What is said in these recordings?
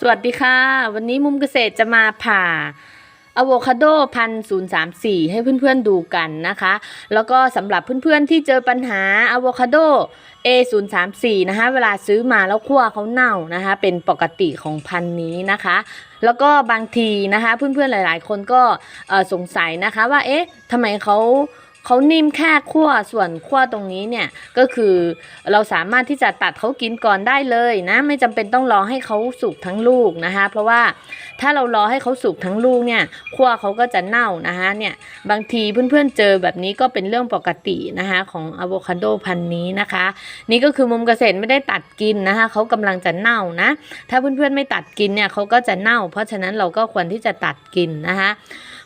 สวัสดีค่ะ วันนี้มุมเกษตรจะมาผ่าอะโวคาโดพันศูนย์สามสี่ให้เพื่อนๆดูกันนะคะ แล้วก็สำหรับเพื่อนๆที่เจอปัญหาอะโวคาโด A 0 3 4นะคะเวลาซื้อมาแล้วคั่วเขาเน่านะคะ เป็นปกติของพันธุ์นี้นะคะ แล้วก็บางทีนะคะ เพื่อนๆหลายๆ คนก็สงสัยนะคะว่าเอ๊ะทำไมเขา เขานิ่มแค่คั่วส่วนคั่วตรงนี้เนี่ยก็คือเราสามารถที่จะตัดเขากินก่อนได้เลยนะ ไม่จำเป็นต้องรอให้เขาสุกทั้งลูกนะคะ เพราะว่าถ้าเรารอให้เขาสุกทั้งลูกเนี่ยคั่วเขาก็จะเน่านะคะเนี่ยบางทีเพื่อนๆเจอแบบนี้ก็เป็นเรื่องปกตินะคะของอะโวคาโดพันธุ์นี้นะคะ นี่ก็คือมุมเกษตรไม่ได้ตัดกินนะคะเขากำลังจะเน่านะ ถ้าเพื่อนๆไม่ตัดกินเนี่ยเขาก็จะเน่า เพราะฉะนั้นเราก็ควรที่จะตัดกินนะคะ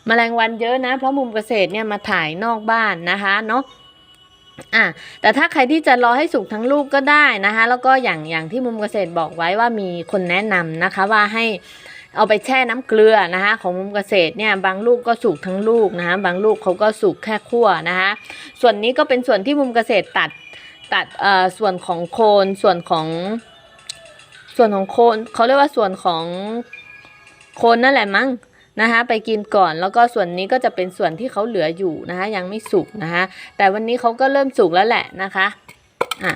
แมลงวันเยอะนะ เพราะมุมเกษตรเนี่ยมาถ่ายนอกบ้านนะคะเนาะอะแต่ถ้าใครที่จะรอให้สุกทั้งลูกก็ได้นะคะ แล้วก็อย่างอย่างที่มุมเกษตรบอกไว้ว่ามีคนแนะนำนะคะว่าให้เอาไปแช่น้ำเกลือนะคะ ของมุมเกษตรเนี่ยบางลูกก็สุกทั้งลูกนะคะ บางลูกเขาก็สุกแค่ขั้วนะคะ ส่วนนี้ก็เป็นส่วนที่มุมเกษตรตัดตัดเอ่อส่วนของโคนส่วนของ ส่วนของโคนเขาเรียกว่าส่วนของโคนนั่นแหละมั้ง นะคะไปกินก่อนแล้วก็ส่วนนี้ก็จะเป็นส่วนที่เขาเหลืออยู่นะคะยังไม่สุกนะคะแต่วันนี้เขาก็เริ่มสุกแล้วแหละนะคะอะ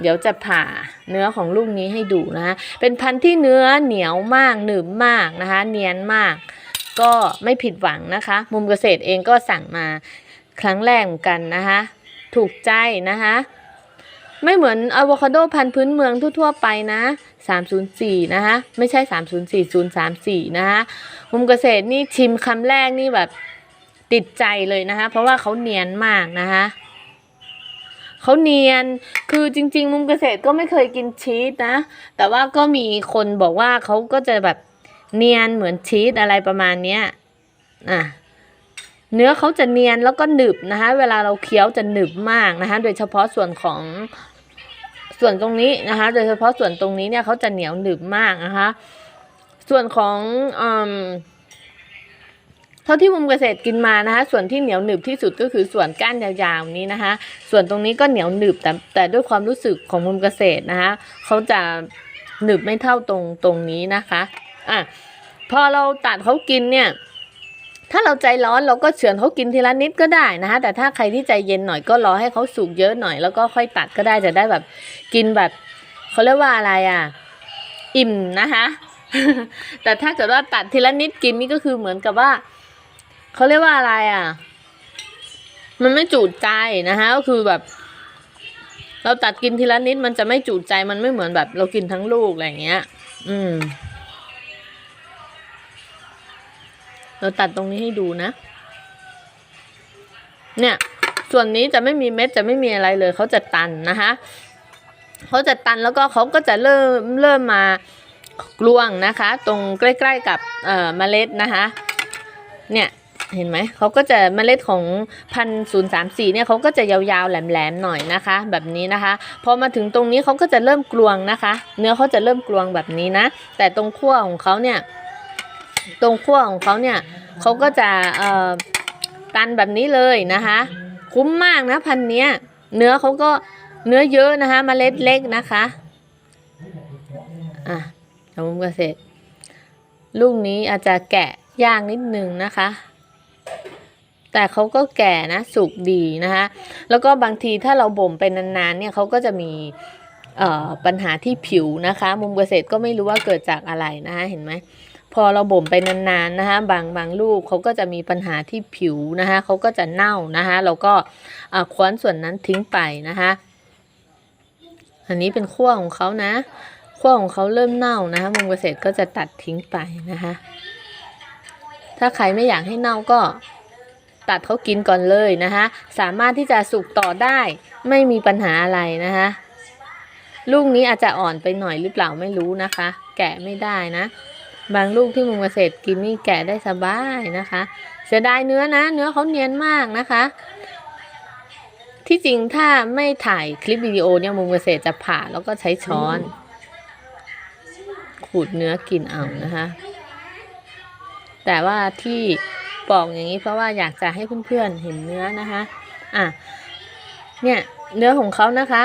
เดี๋ยวจะผ่าเนื้อของลูกนี้ให้ดูนะคะเป็นพันธุ์ที่เนื้อเหนียวมากหนึบมากนะคะเนียนมาก ก็ไม่ผิดหวังนะคะ มุมเกษตรเองก็สั่งมาครั้งแรกเหมือนกันนะคะถูกใจนะคะ ไม่เหมือนอะโวคาโดพันธุ์พื้นเมืองทั่วๆไปนะ 304 นะคะ ไม่ใช่ 304 034 นะคะมุมเกษตรนี่ชิมคำแรกนี่แบบติดใจเลยนะคะ เพราะว่าเขาเนียนมากนะคะเขาเนียน คือจริง ๆ มุมเกษตรก็ไม่เคยกินชีสนะ แต่ว่าก็มีคนบอกว่าเขาก็จะแบบเนียนเหมือนชีสอะไรประมาณเนี้ยอะเนื้อเขาจะเนียนแล้วก็หนึบนะคะ เวลาเราเคี้ยวจะหนึบมากนะคะ โดยเฉพาะส่วนของ ส่วนตรงนี้นะคะ โดยเฉพาะส่วนตรงนี้เนี่ยเขาจะเหนียวหนึบมากนะคะ ส่วนของอเท่าที่มุมเกษตรกินมานะคะ ส่วนที่เหนียวหนึบที่สุดก็คือส่วนก้านยาวๆนี้นะคะ ส่วนตรงนี้ก็เหนียวหนึบแต่แต่ด้วยความรู้สึกของมุมเกษตรนะคะเขาจะหนึบไม่เท่าตรงตรงนี้นะคะอะพอเราตัดเขากินเนี่ย ถ้าเราใจร้อนเราก็เฉือนเขากินทีละนิดก็ได้นะคะ แต่ถ้าใครที่ใจเย็นหน่อยก็รอให้เขาสุกเยอะหน่อย แล้วก็ค่อยตัดก็ได้จะได้แบบกินแบบเขาเรียกว่าอะไรอะ อิ่มนะคะ แต่ถ้าเกิดว่าตัดทีละนิดกินนี่ก็คือเหมือนกับว่าเขาเรียกว่าอะไรอะ มันไม่จูดใจนะคะก็คือแบบเราตัดกินทีละนิดมันจะไม่จูดใจมันไม่เหมือนแบบ เรากินทั้งลูกอะไรอย่างเงี้ย อืม เราตัดตรงนี้ให้ดูนะ เนี่ย ส่วนนี้จะไม่มีเม็ดจะไม่มีอะไรเลย เขาจะตันนะคะเขาจะตันแล้วก็เขาก็จะเริ่มเริ่มมากลวงนะคะ ตรงใกล้ ๆกับเอ่อเมล็ดนะคะ เนี่ยเห็นไหมเขาก็จะเมล็ดของพันศูนย์สามสี่เนี่ยเขาก็จะยาวๆแหลมๆหน่อยนะคะ แบบนี้นะคะ พอมาถึงตรงนี้เขาก็จะเริ่มกลวงนะคะ เนื้อเขาจะเริ่มกลวงแบบนี้นะ แต่ตรงขั้วของเขาเนี่ย ตรงขั้วของเขาเนี่ยเขาก็จะเอ่อตันแบบนี้เลยนะคะ คุ้มมากนะพันเนี้ย เนื้อเขาก็เนื้อเยอะนะคะมเมล็ดเล็กนะคะอะทำมุมเกษตรลูกนี้อาจจะแกะย่ากนิดนึงนะคะ แต่เขาก็แก่นะสุกดีนะคะ แล้วก็บางทีถ้าเราบ่มไปนานๆเนี่ยเขาก็จะมีปัญหาที่ผิวนะคะ มุมเกษตรก็ไม่รู้ว่าเกิดจากอะไรนะคะเห็นไหม พอเราบ่มไปนานๆนะคะบางบางลูกเขาก็จะมีปัญหาที่ผิวนะคะเขาก็จะเน่านะคะเราก็คว้านส่วนนั้นทิ้งไปนะคะอันนี้เป็นขั้วของเขานะขั้วของเขาเริ่มเน่านะคะมุมเกษตรก็จะตัดทิ้งไปนะคะถ้าใครไม่อยากให้เน่าก็ตัดเขากินก่อนเลยนะคะสามารถที่จะสุกต่อได้ไม่มีปัญหาอะไรนะคะลูกนี้อาจจะอ่อนไปหน่อยหรือเปล่าไม่รู้นะคะ แกะไม่ได้นะ บางลูกที่มุมเกษตรกินนี่แกะได้สบายนะคะ เสียดายเนื้อนะ เนื้อเขาเนียนมากนะคะ ที่จริงถ้าไม่ถ่ายคลิปวิดีโอเนี่ยมุมเกษตรจะผ่าแล้วก็ใช้ช้อน ขูดเนื้อกินเอานะคะ แต่ว่าที่ปอกอย่างนี้เพราะว่าอยากจะให้เพื่อนๆเห็นเนื้อนะคะอะเนี่ยเนื้อของเขานะคะ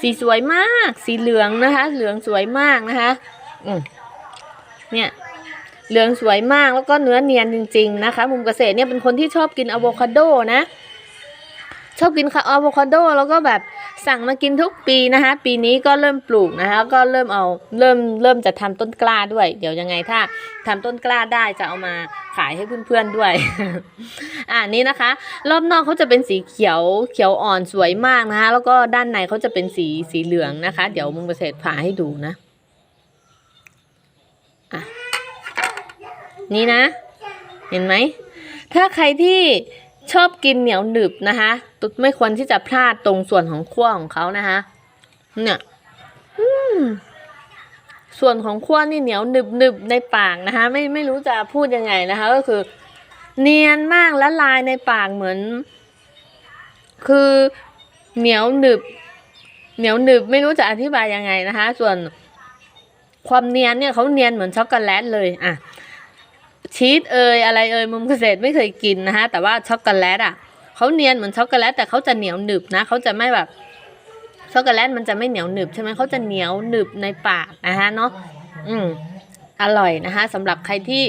สีสวยมาก สีเหลืองนะคะ เหลืองสวยมากนะคะ อืม เนี่ยเหลืองสวยมากแล้วก็เนื้อเนียนจริง ๆนะคะ มุมเกษตรเนี่ยเป็นคนที่ชอบกินอะโวคาโดนะ ชอบกินอะโวคาโดแล้วก็แบบสั่งมากินทุกปีนะคะ ปีนี้ก็เริ่มปลูกนะคะ ก็เริ่มเอาเริ่มเริ่มจะทำต้นกล้าด้วย เดี๋ยวยังไงถ้าทำต้นกล้าได้จะเอามาขายให้เพื่อนๆด้วย อ่านี่นะคะ รอบนอกเขาจะเป็นสีเขียวเขียวอ่อนสวยมากนะคะ แล้วก็ด้านในเขาจะเป็นสีสีเหลืองนะคะ เดี๋ยวมุมเกษตรผ่าให้ดูนะ นี่นะ เห็นไหม ถ้าใครที่ชอบกินเหนียวหนึบนะคะตุ๊ดไม่ควรที่จะพลาดตรงส่วนของขั้วของเขานะคะเนี่ยส่วนของขั้วนี่เหนียวหนึบหนึบในปากนะคะ ไม่ไม่รู้จะพูดยังไงนะคะ ก็คือ เนียนมากและลายในปากเหมือน คือเหนียวหนึบ เหนียวหนึบไม่รู้จะอธิบายยังไงนะคะ ส่วนความเนียนเนี่ยเขาเนียนเหมือนช็อกโกแลตเลยอะ ชีสเอยอะไรเอยมุมเกษตรไม่เคยกินนะคะแต่ว่าช็อกโกแลตอะเขาเนียนเหมือนช็อกโกแลตแต่เขาจะเหนียวหนึบนะเขาจะไม่แบบช็อกโกแลตมันจะไม่เหนียวหนึบใช่ไหมเขาจะเหนียวหนึบในปากนะคะเนาะอืมอร่อยนะคะสำหรับใครที่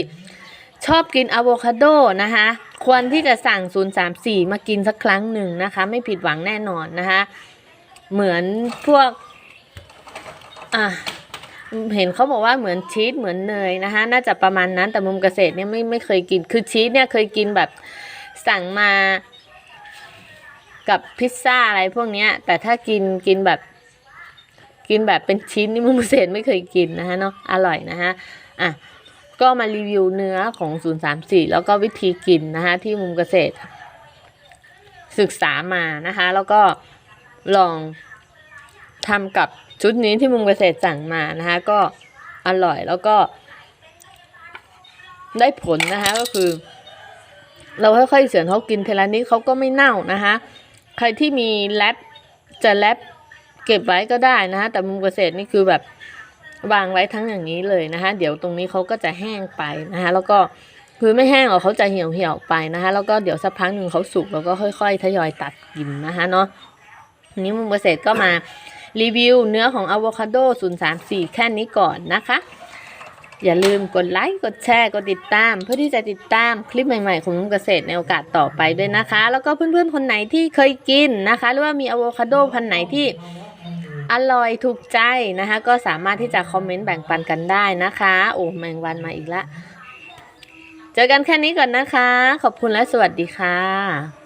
ชอบกินอะโวคาโดนะคะควรที่จะสั่ง 034 มากินสักครั้งหนึ่งนะคะ ไม่ผิดหวังแน่นอนนะคะเหมือนพวกอะ เห็นเขาบอกว่าเหมือนชีสเหมือนเนยนะคะ น่าจะประมาณนั้นแต่มุมเกษตรเนี่ยไม่ไม่เคยกิน คือชีสเนี่ยเคยกินแบบสั่งมากับพิซซ่าอะไรพวกเนี้ย แต่ถ้ากินกินแบบกินแบบเป็นชิ้นนี่มุมเกษตรไม่เคยกินนะคะเนาะอร่อยนะคะอะก็มารีวิวเนื้อของ 034 แล้วก็วิธีกินนะคะที่มุมเกษตร ศึกษามานะคะ แล้วก็ลองทำกับ ชุดนี้ที่มุมเกษตรสั่งมานะคะก็อร่อยแล้วก็ ได้ผลนะคะก็คือ เราค่อยๆเสือนเขากินเทละนิดเขาก็ไม่เน่านะคะใครที่มีแรปจะแรปเก็บไว้ก็ได้นะคะแต่มุมเกษตรนี่คือแบบวางไว้ทั้งอย่างนี้เลยนะคะเดี๋ยวตรงนี้เขาก็จะแห้งไปนะคะแล้วก็คือไม่แห้งหรอกเขาจะเหี่ยวเหี่ยวๆไปนะคะแล้วก็เดี๋ยวสักพักหนึ่งเขาสุกแล้วก็ค่อย ๆ ทยอยตัดกินนะคะเนาะนี้มุมเกษตรก็มา รีวิวเนื้อของอะโวคาโด 034 แค่นี้ก่อนนะคะ อย่าลืมกดไลค์กดแชร์กดติดตาม เพื่อที่จะติดตามคลิปใหม่ๆ ของมุมเกษตรในโอกาสต่อไปด้วยนะคะ แล้วก็เพื่อนๆคนไหนที่เคยกินนะคะ หรือว่ามีอะโวคาโดพันไหนที่อร่อยถูกใจนะคะ ก็สามารถที่จะคอมเมนต์แบ่งปันกันได้นะคะโอ้แมงวันมาอีกละ เจอกันแค่นี้ก่อนนะคะ ขอบคุณและสวัสดีค่ะ